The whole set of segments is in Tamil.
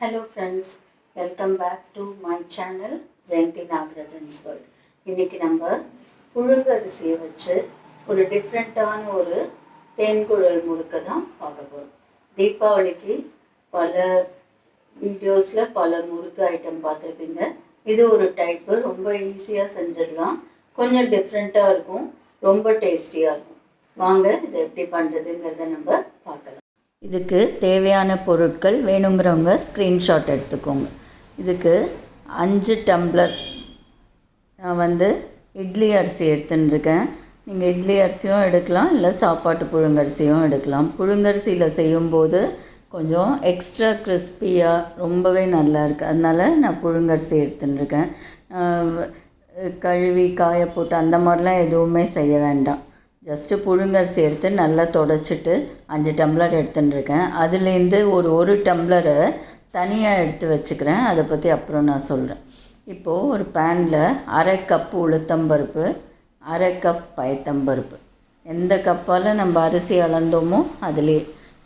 Hello friends welcome back to my channel Jayanthi Nagarajan's world இன்றைக்கி நம்ம புழுங்கரிசியை வச்சு ஒரு டிஃப்ரெண்ட்டான ஒரு தேன்குழல் முறுக்க தான் பார்க்க போகிறோம் தீபாவளிக்கு பல வீடியோஸில் பல முறுக்கு ஐட்டம் பார்த்துருப்பீங்க. இது ஒரு டைப்பு ரொம்ப ஈஸியாக செஞ்சிடலாம். கொஞ்சம் டிஃப்ரெண்ட்டாக இருக்கும் ரொம்ப டேஸ்டியாக இருக்கும். வாங்க இதை எப்படி பண்ணுறதுங்கிறத நம்ம பார்க்கலாம். இதுக்கு தேவையான பொருட்கள் வேணுங்கிறவங்க ஸ்க்ரீன்ஷாட் எடுத்துக்கோங்க. இதுக்கு அஞ்சு டம்ளர் நான் வந்து இட்லி அரிசி எடுத்துன்னு இருக்கேன். நீங்கள் இட்லி அரிசியும் எடுக்கலாம் இல்லை சாப்பாட்டு புழுங்கரிசியும் எடுக்கலாம். புழுங்கரிசியில் செய்யும்போது கொஞ்சம் எக்ஸ்ட்ரா கிறிஸ்பியாக ரொம்பவே நல்லா இருக்குது அதனால் நான் புழுங்கரிசி எடுத்துன்னு இருக்கேன். கழுவி காய போட்டு அந்த மாதிரிலாம் எதுவுமே செய்ய வேண்டாம். ஜஸ்ட்டு புழுங்கரிசி எடுத்து நல்லா தொடச்சிட்டு அஞ்சு டம்ளர் எடுத்துன்னு இருக்கேன். அதுலேருந்து ஒரு ஒரு டம்ளரை தனியாக எடுத்து வச்சுக்கிறேன். அதை பற்றி அப்புறம் நான் சொல்கிறேன் இப்போது ஒரு பேனில் அரை கப் உளுத்தம்பருப்பு அரை கப் பயத்தம்பருப்பு எந்த கப்பால் நம்ம அரிசி அளந்தோமோ அதுலேயே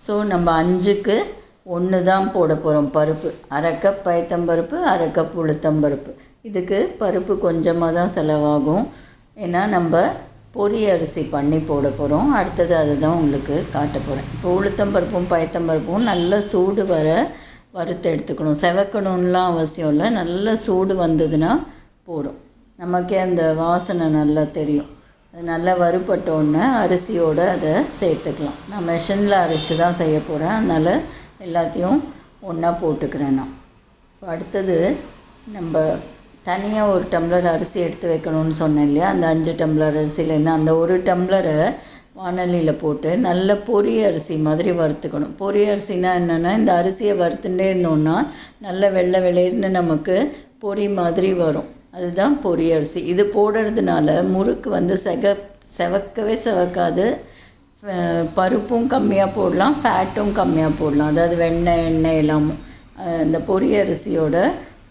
ஸோ நம்ம அஞ்சுக்கு ஒன்று தான் போட போகிறோம் பருப்பு. அரை கப் பயத்தம்பருப்பு அரை கப் உளுத்தம்பருப்பு இதுக்கு பருப்பு கொஞ்சமாக தான் செலவாகும். ஏன்னா நம்ம பொரி அரிசி பண்ணி போட போகிறோம் அடுத்தது அதுதான் உங்களுக்கு காட்ட போகிறேன் இப்போ உளுத்தம்பருப்பும் பயத்தம்பருப்பும் நல்ல சூடு வர வறுத்து எடுத்துக்கணும். செவக்கணும்லாம் அவசியம் இல்லை. நல்ல சூடு வந்ததுன்னா போதும் நமக்கே அந்த வாசனை நல்லா தெரியும். அது நல்லா வறுப்பட்டோன்னே அரிசியோடு அதை சேர்த்துக்கலாம். நான் மிஷினில் அரைச்சி தான் செய்ய போகிறேன் அதனால் எல்லாத்தையும் ஒன்றா போட்டுக்கிறேன் நான். இப்போ அடுத்தது நம்ம தனியாக ஒரு டம்ளர் அரிசி எடுத்து வைக்கணும்னு சொன்னேன் இல்லையா? அந்த அஞ்சு டம்ளர் அரிசியிலேருந்து அந்த ஒரு டம்ளரை வானலியில் போட்டு நல்ல பொரிய அரிசி மாதிரி வறுத்துக்கணும். பொரிய அரிசினா என்னென்னா இந்த அரிசியை வறுத்துட்டே இருந்தோம்னா நல்ல வெள்ளை வெளிர்னு நமக்கு பொரி மாதிரி வரும். அதுதான் பொரி அரிசி. இது போடுறதுனால முறுக்கு வந்து செக செவக்கவே செவக்காது. பருப்பும் கம்மியாக போடலாம் ஃபேட்டும் கம்மியாக போடலாம். அதாவது வெண்ணெய் எண்ணெய் எல்லாமும். இந்த பொரிய அரிசியோட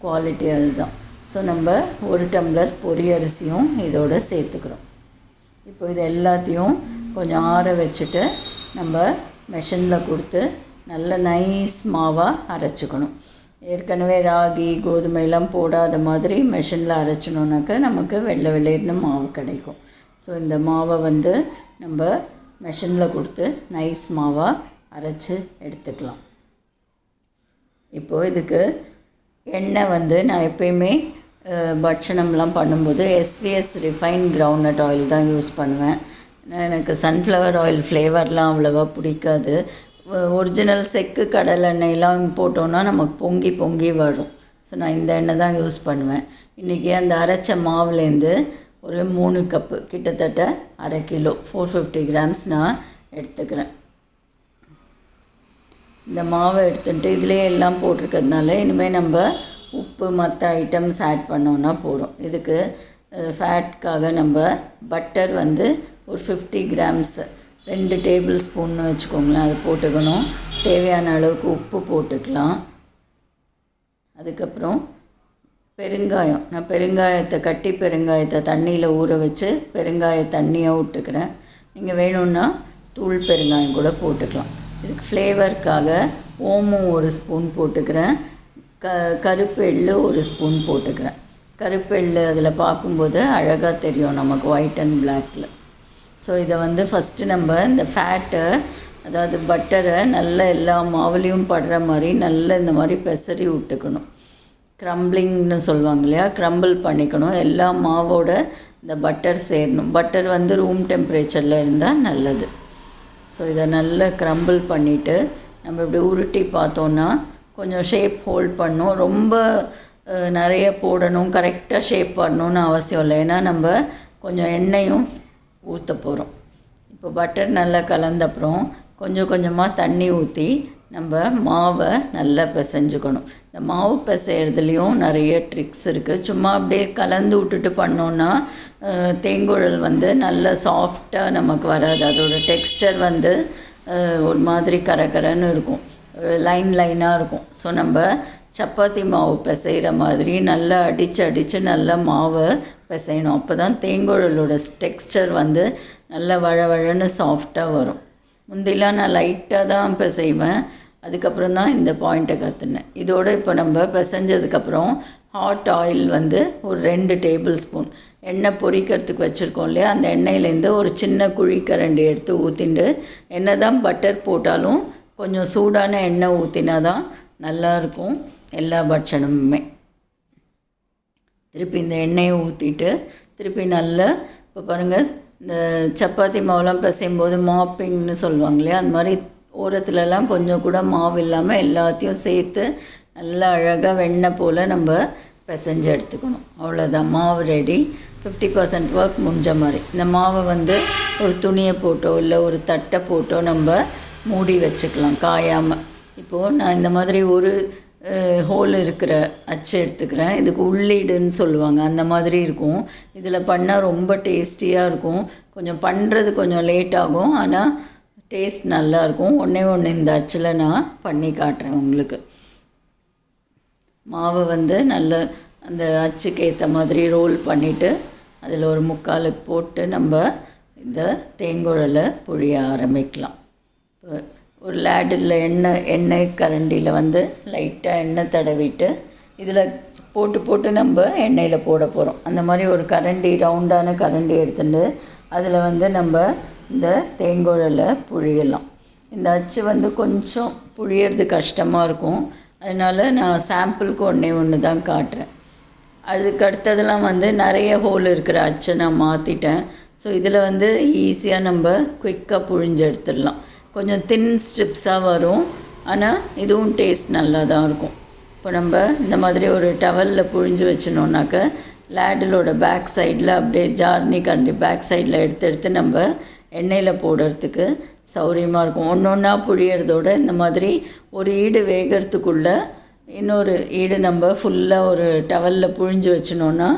குவாலிட்டி அதுதான். ஸோ நம்ம ஒரு டம்ளர் பொரி அரிசியும் இதோடு சேர்த்துக்கிறோம். இப்போ இது எல்லாத்தையும் கொஞ்சம் ஆற வச்சுட்டு நம்ம மெஷினில் கொடுத்து நல்ல நைஸ் மாவாக அரைச்சிக்கணும். ஏற்கனவே ராகி கோதுமையெல்லாம் போடாத மாதிரி மெஷினில் அரைச்சினோன்னாக்கா நமக்கு வெள்ளை வெள்ளைன்னு மாவு கிடைக்கும். ஸோ இந்த மாவை வந்து நம்ம மெஷினில் கொடுத்து நைஸ் மாவாக அரைச்சி எடுத்துக்கலாம். இப்போது இதுக்கு எண்ணெய் வந்து நான் எப்பயுமே பட்சணம்லாம் பண்ணும்போது எஸ்விஎஸ் ரிஃபைன் கிரவுண்ட்நட் ஆயில் தான் யூஸ் பண்ணுவேன். எனக்கு சன்ஃப்ளவர் ஆயில் ஃப்ளேவர்லாம் அவ்வளோவா பிடிக்காது. ஒரிஜினல் செக்கு கடலை எண்ணெயெல்லாம் போட்டோன்னா நமக்கு பொங்கி பொங்கி வரும். ஸோ நான் இந்த எண்ணெய் தான் யூஸ் பண்ணுவேன். இன்றைக்கி அந்த அரைச்ச மாவுலேருந்து ஒரு மூணு கப்பு கிட்டத்தட்ட அரை கிலோ ஃபோர் ஃபிஃப்டி கிராம்ஸ் நான் எடுத்துக்கிறேன். இந்த மாவை எடுத்துகிட்டு இதுலேயே எல்லாம் போட்டிருக்கிறதுனால இனிமேல் நம்ம உப்பு மற்ற ஐட்டம்ஸ் ஆட் பண்ணோன்னா போதும். இதுக்கு ஃபேட்காக நம்ம பட்டர் வந்து ஒரு ஃபிஃப்டி கிராம்ஸ் ரெண்டு டேபிள் ஸ்பூன்னு வச்சுக்கோங்களேன் அது போட்டுக்கணும். தேவையான அளவுக்கு உப்பு போட்டுக்கலாம். அதுக்கப்புறம் பெருங்காயம். நான் பெருங்காயத்தை கட்டி பெருங்காயத்தை தண்ணியில் ஊற வச்சு பெருங்காய தண்ணியாக விட்டுக்கிறேன். நீங்கள் வேணும்னா தூள் பெருங்காயம் கூட போட்டுக்கலாம். இதுக்கு ஃப்ளேவருக்காக ஓமம் ஒரு ஸ்பூன் போட்டுக்கிறேன். க கருப்பு எள்ளு ஒரு ஸ்பூன் போட்டுக்கிறேன். கருப்பு எள்ளு அதில் பார்க்கும்போது அழகாக தெரியும் நமக்கு ஒயிட் அண்ட் பிளாக்கில் ஸோ இதை வந்து ஃபஸ்ட்டு நம்ம இந்த ஃபேட்டை அதாவது பட்டரை நல்லா எல்லா மாவுலேயும் படுற மாதிரி நல்லா இந்த மாதிரி பெசரி விட்டுக்கணும். க்ரம்பிளிங்னு சொல்லுவாங்க இல்லையா? க்ரம்பிள் பண்ணிக்கணும். எல்லா மாவோட இந்த பட்டர் சேரணும். பட்டர் வந்து ரூம் டெம்பரேச்சரில் இருந்தால் நல்லது. ஸோ இதை நல்லா க்ரம்பிள் பண்ணிவிட்டு நம்ம இப்படி உருட்டி பார்த்தோன்னா கொஞ்சம் ஷேப் ஹோல்ட் பண்ணும். ரொம்ப நிறைய போடணும். கரெக்டாக ஷேப் பண்ணணும்னு அவசியம் இல்லை. ஏன்னா நம்ம கொஞ்சம் எண்ணெயும் ஊற்ற போகிறோம் இப்போ பட்டர் நல்லா கலந்தப்புறம் கொஞ்சம் கொஞ்சமாக தண்ணி ஊற்றி நம்ம மாவை நல்லா பிசைஞ்சுக்கணும். இந்த மாவு பிசையிறதுலேயும் நிறைய ட்ரிக்ஸ் இருக்குது சும்மா அப்படியே கலந்து விட்டுட்டு பண்ணோன்னா தேங்குழல் வந்து நல்ல சாஃப்டாக நமக்கு வராது. அதோட டெக்ஸ்டர் வந்து ஒரு மாதிரி கரகரன்னு இருக்கும். லைன் லைனாக இருக்கும். ஸோ நம்ம சப்பாத்தி மாவு பிசைகிற மாதிரி நல்லா அடித்து அடித்து நல்லா மாவை பிசையணும். அப்போ தான் தேங்குழலோட டெக்ஸ்டர் வந்து நல்லா வழவழன்னு சாஃப்டாக வரும். முந்திலாம் நான் லைட்டாக தான் இப்போ செய்வேன் அதுக்கப்புறம் தான் இந்த பாயிண்ட்டை கற்றுனேன் இதோடு இப்போ நம்ம பிசைஞ்சதுக்கப்புறம் ஹாட் ஆயில் வந்து ஒரு ரெண்டு டேபிள் ஸ்பூன் எண்ணெய் பொரிக்கிறதுக்கு வச்சுருக்கோம் இல்லையா? அந்த எண்ணெயிலேருந்து ஒரு சின்ன குழிக்கரண்டி எடுத்து ஊற்றிண்டு என்ன தான் பட்டர் போட்டாலும் கொஞ்சம் சூடான எண்ணெய் ஊற்றினா தான் நல்லாயிருக்கும் எல்லா பட்சணமுமே. திருப்பி இந்த எண்ணெயை ஊற்றிட்டு திருப்பி நல்லா இப்போ பாருங்கள் இந்த சப்பாத்தி மாவுலாம் பிசையும் போது மாப்பிங்னு சொல்லுவாங்க இல்லையா? அந்த மாதிரி ஓரத்துலலாம் கொஞ்சம் கூட மாவு இல்லாமல் எல்லாத்தையும் சேர்த்து நல்லா அழகாக வெண்ணெய் போல் நம்ம பிசைஞ்சு எடுத்துக்கணும். அவ்வளோதான் மாவு ரெடி ஃபிஃப்டி பர்சன்ட் ஒர்க் முடிஞ்ச மாதிரி. இந்த மாவை வந்து ஒரு துணியை போட்டோ இல்லை ஒரு தட்டை போட்டோ நம்ம மூடி வச்சுக்கலாம். காயாமல் இப்போது நான் இந்த மாதிரி ஒரு ஹோல் இருக்கிற அச்சு எடுத்துக்கிறேன். இதுக்கு உள்ளீடுன்னு சொல்லுவாங்க. அந்த மாதிரி இருக்கும். இதில் பண்ணால் ரொம்ப டேஸ்டியாக இருக்கும். கொஞ்சம் பண்ணுறது கொஞ்சம் லேட் ஆகும். ஆனால் டேஸ்ட் நல்லாயிருக்கும் ஒன்றே ஒன்று இந்த அச்சில் நான் பண்ணி காட்டுறேன் உங்களுக்கு. மாவை வந்து நல்ல அந்த அச்சுக்கு ஏற்ற மாதிரி ரோல் பண்ணிவிட்டு அதில் ஒரு முக்காலுக்கு போட்டு நம்ம இந்த தேங்குழலை பொழிய ஆரம்பிக்கலாம். இப்போ ஒரு லேடில் எண்ணெய் எண்ணெய் கரண்டியில் வந்து லைட்டாக எண்ணெய் தடவிட்டு இதில் போட்டு போட்டு நம்ம எண்ணெயில் போட போகிறோம் அந்த மாதிரி ஒரு கரண்டி ரவுண்டான கரண்டி எடுத்துட்டு அதில் வந்து நம்ம இந்த தேங்குழலை புழியலாம். இந்த அச்சு வந்து கொஞ்சம் புழியறது கஷ்டமாக இருக்கும். அதனால் நான் சாம்பிளுக்கு ஒன்றே ஒன்று தான் காட்டுறேன். அதுக்கு அடுத்ததெல்லாம் வந்து நிறைய ஹோல் இருக்கிற அச்சை நான் மாற்றிட்டேன் ஸோ இதில் வந்து ஈஸியாக நம்ம குயிக்காக புழிஞ்சு எடுத்துடலாம். கொஞ்சம் தின் ஸ்ட்ரிப்ஸாக வரும். ஆனால் இதுவும் டேஸ்ட் நல்லா தான் இருக்கும். இப்போ நம்ம இந்த மாதிரி ஒரு டவலில் புழிஞ்சு வச்சினோன்னாக்க லேடலோட பேக் சைடில் அப்படியே ஜார்னி கண்டி பேக் சைடில் எடுத்து எடுத்து நம்ம எண்ணெயில் போடுறதுக்கு சௌரியமாக இருக்கும். ஒன்று ஒன்றா புழியறதோட இந்த மாதிரி ஒரு ஈடு வேகிறதுக்குள்ளே இன்னொரு ஈடு நம்ம ஃபுல்லாக ஒரு டவலில் புழிஞ்சு வச்சினோன்னா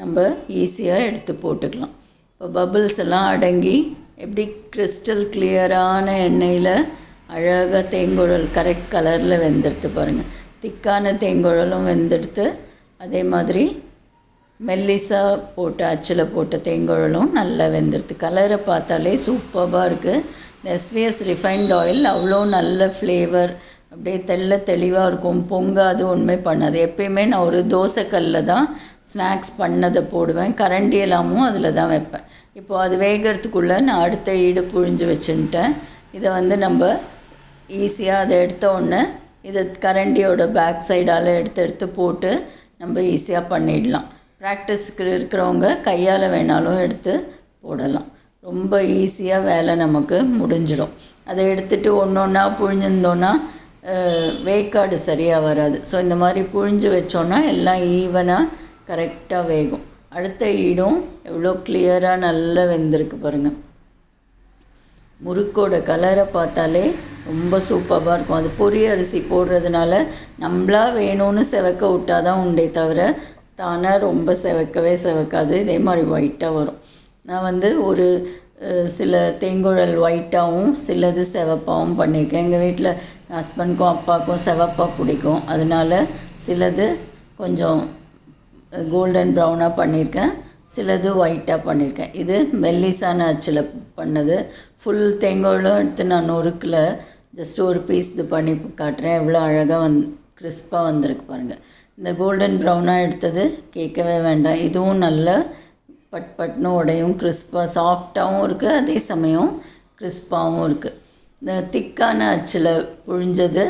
நம்ம ஈஸியாக எடுத்து போட்டுக்கலாம். இப்போ பபுள்ஸ் எல்லாம் அடங்கி எப்படி கிறிஸ்டல் கிளியரான எண்ணெயில் அழகாக தேங்குழல் கரெக்ட் கலரில் வெந்தெடுத்து பாருங்கள் திக்கான தேங்குழலும் வெந்தெடுத்து அதே மாதிரி மெல்லிசாக போட்டு அச்சில் போட்ட தேங்காயும் நல்லா வெந்துடுது கலரை பார்த்தாலே சூப்பராக இருக்குது இந்த எஸ்விஎஸ் ரிஃபைன்ட் ஆயில் அவ்வளோ நல்ல ஃப்ளேவர் அப்படியே தெள்ள தெளிவாக இருக்கும். பொங்காது ஒன்றுமே பண்ணாது. எப்பயுமே நான் ஒரு தோசைக்கல்லில் தான் ஸ்நாக்ஸ் பண்ணதை போடுவேன். கரண்டி எல்லாமும் அதில் தான் வைப்பேன். இப்போது அது வேகிறதுக்குள்ளே நான் அடுத்த ஈடு புழிஞ்சு வச்சுன்ட்டேன். இதை வந்து நம்ம ஈஸியாக அதை எடுத்த உடனே இதை கரண்டியோட பேக் சைடால் எடுத்து எடுத்து போட்டு நம்ம ஈஸியாக பண்ணிடலாம். ப்ராக்டிஸ்க்கு இருக்கிறவங்க கையால் வேணாலும் எடுத்து போடலாம். ரொம்ப ஈஸியாக வேலை நமக்கு முடிஞ்சிடும். அதை எடுத்துகிட்டு ஒன்று ஒன்றா புழிஞ்சிருந்தோன்னா வேக்காடு சரியாக வராது. ஸோ இந்த மாதிரி புழிஞ்சு வச்சோன்னா எல்லாம் ஈவனாக கரெக்டாக வேகும். அடுத்த ஈடும் எவ்வளோ கிளியராக நல்லா வெந்திருக்கு பாருங்கள் முறுக்கோட கலரை பார்த்தாலே ரொம்ப சூப்பராக இருக்கும். அது பொரிய அரிசி போடுறதுனால நம்மளாக வேணும்னு செவக்க விட்டாதான் உண்டே தவிர தானாக ரொம்ப செவக்கவே செவக்காது. இதே மாதிரி ஒயிட்டாக வரும். நான் வந்து ஒரு சில தேங்குழல் ஒயிட்டாகவும் சிலது செவப்பாகவும் பண்ணியிருக்கேன். எங்கள் வீட்டில் ஹஸ்பண்ட்க்கும் அப்பாவுக்கும் செவப்பாக பிடிக்கும். அதனால் சிலது கொஞ்சம் கோல்டன் ப்ரௌனாக பண்ணியிருக்கேன். சிலது ஒயிட்டாக பண்ணியிருக்கேன். இது மெல்லிசான அச்சில் பண்ணது. ஃபுல் தேங்காயும் எடுத்து நான் நொறுக்கில். ஜஸ்ட் ஒரு பீஸ் இது பண்ணி காட்டுறேன். எவ்வளோ அழகாக வந் கிறிஸ்பாக வந்திருக்கு பாருங்கள் இந்த கோல்டன் ப்ரௌனாக எடுத்தது. கேட்கவே வேண்டாம். இதுவும் நல்ல பட் பட்னு உடையும் கிறிஸ்பாக சாஃப்டாகவும் இருக்குது அதே சமயம் கிறிஸ்பாகவும் இருக்குது இந்த திக்கான அச்சில் புழிஞ்சது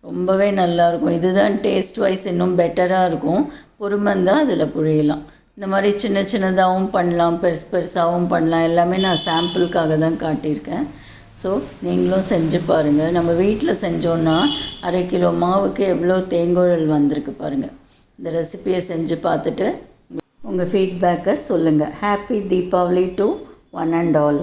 ரொம்பவே நல்லாயிருக்கும் இதுதான் டேஸ்ட் வைஸ் இன்னும் பெட்டராக இருக்கும். பொறுமந்தான் அதில் புழியலாம். இந்த மாதிரி சின்ன சின்னதாகவும் பண்ணலாம். பெருசு பெருசாகவும் பண்ணலாம். எல்லாமே நான் சாம்பிளுக்காக தான் காட்டியிருக்கேன். ஸோ நீங்களும் செஞ்சு பாருங்கள் நம்ம வீட்டில் செஞ்சோன்னா அரை கிலோ மாவுக்கு எவ்வளோ தேங்குழல் வந்திருக்கு பாருங்கள் இந்த ரெசிபியை செஞ்சு பார்த்துட்டு உங்கள் ஃபீட்பேக்கை சொல்லுங்கள் happy Deepavali to one and all